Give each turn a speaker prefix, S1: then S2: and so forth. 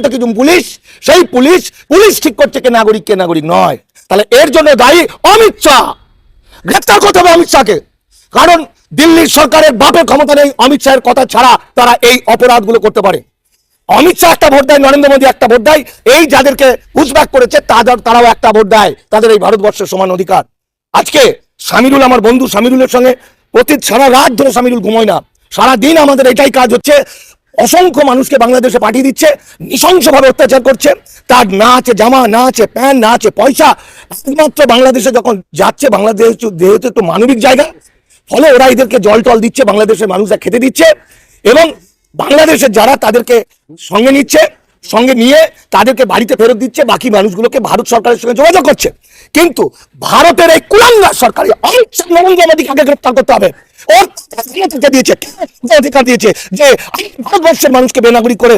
S1: শিক্ষিত কিছু পুলিশ, সেই পুলিশ পুলিশ ঠিক করছে কে নাগরিক কে নাগরিক নয়। তাহলে এর জন্য দায়ী অমিত শাহ। গ্রেপ্তার করতে হবে অমিত শাহকে। কারণ দিল্লির সরকারের বাপের ক্ষমতা নেই, অমিত শাহের কথা ছাড়া তারা এই অপরাধগুলো করতে পারে। অমিত শাহ একটা ভোট দেয়, নরেন্দ্র মোদী একটা ভোট দেয়, এই যাদেরকে পুশব্যাক করেছে তাদের তারাও একটা ভোট দেয়, তাদের এই ভারতবর্ষের সমান অধিকার। আজকে সামিরুল আমার বন্ধু সামিরুলের সঙ্গে, প্রতি সারা রাত ধরে সামিরুল ঘুমোয় না। সারা দিন আমাদের এটাই কাজ হচ্ছে অসংখ্য মানুষকে বাংলাদেশে পাঠিয়ে দিচ্ছে, নৃশংসভাবে অত্যাচার করছে। তার না আছে, জামা না আছে প্যান্ট না আছে, পয়সা। একমাত্র বাংলাদেশে যখন যাচ্ছে, বাংলাদেশ যেহেতু একটু মানবিক জায়গা, ফলে ওরা এদেরকে জল টল দিচ্ছে, বাংলাদেশের মানুষরা খেতে দিচ্ছে, এবং বাংলাদেশের যারা তাদেরকে সঙ্গে নিচ্ছে সঙ্গে নিয়ে তাদেরকে বাড়িতে ফেরত দিচ্ছে, বাকি মানুষগুলোকে ভারত সরকারের সঙ্গে যোগাযোগ করছে। কিন্তু ভারতের এই কুলাঙ্গার সরকারি নরেন্দ্র মোদীকে গ্রেপ্তার করতে হবে। দিয়েছে অধিকার দিয়েছে যে ভারতবর্ষের মানুষকে বেনাগরিক করে